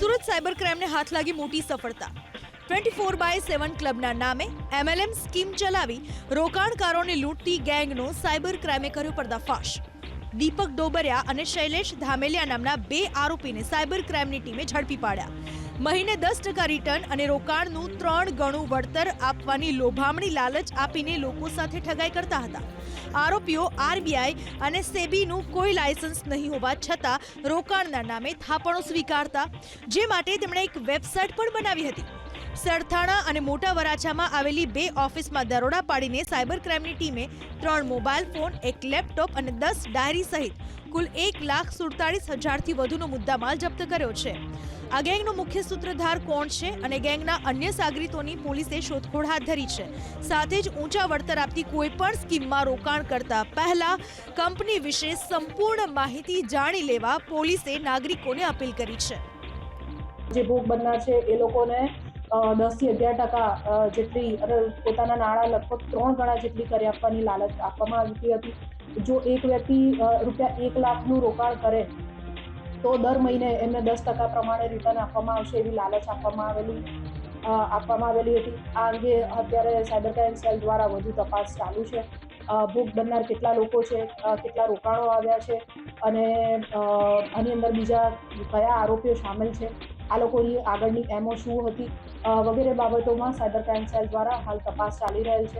Surat cyber ક્રાઇમને હાથ લાગી મોટી સફળતા. ટ્વેન્ટી ફોર બાય સેવન ક્લબના નામે એમએલએમ સ્કીમ ચલાવી રોકાણકારોને લૂંટતી ગેંગનો સાયબર ક્રાઇમે કર્યો પર્દાફાશ. દીપક ડોબરિયા અને શૈલેષ ધામેલિયા નામના બે આરોપીને સાયબર ક્રાઇમની ટીમે ઝડપી પાડ્યા. મહિને દસ ટકા રિટર્ન અને રોકાણનું ત્રણ ગણું વળતર આપવાની લોભામણી લાલચ આપીને લોકો સાથે ઠગાઈ કરતા હતા. આરોપીઓ આરબીઆઈ અને સેબીનું કોઈ લાયસન્સ નહીં હોવા છતાં રોકાણના નામે થાપણો સ્વીકારતા, જે માટે તેમણે એક વેબસાઇટ પણ બનાવી હતી. સરથાણા અને મોટા વરાછામાં આવેલી બે ઓફિસમાં દરોડા પાડીને સાયબર ક્રાઇમની ટીમે ત્રણ મોબાઈલ ફોન, એક લેપટોપ અને દસ ડાયરી સહિત કુલ એક લાખ સુડતાળીસ હજારથી વધુનો મુદ્દામાલ જપ્ત કર્યો છે. આ ગેંગનો મુખ્ય સૂત્રધાર કોણ છે અને ગેંગના અન્ય સાગરીતોની પોલીસે શોધખોળ હાથ ધરી છે. સાથે જ ઊંચા વળતર આપતી કોઈ પણ સ્કીમમાં રોકાણ કરતા પહેલા કંપની વિશે સંપૂર્ણ માહિતી જાણી લેવા પોલીસે નાગરિકોને અપીલ કરી છે. જે ભોગ બનનાર છે એ લોકોને દસથી અગિયાર ટકા જેટલી પોતાના નાણાં લગભગ ત્રણ ગણા જેટલી કરી આપવાની લાલચ આપવામાં આવતી હતી. જો એક વ્યક્તિ રૂપિયા એક લાખનું રોકાણ કરે, તો દર મહિને એમને દસ ટકા પ્રમાણે રિટર્ન આપવામાં આવશે એવી લાલચ આપવામાં આવેલી આપવામાં આવેલી હતી. આ અંગે અત્યારે સાયબર ક્રાઇમ સેલ દ્વારા વધુ તપાસ ચાલુ છે. ભોગ બનનાર કેટલા લોકો છે કેટલા રોકાણો આવ્યા છે, અને આની અંદર બીજા કયા આરોપીઓ સામેલ છે આ લોકોની આગળની એમઓ શું હતી વગેરે બાબતોમાં સાયબર ક્રાઇમ સેલ દ્વારા હાલ તપાસ ચાલી રહેલ છે.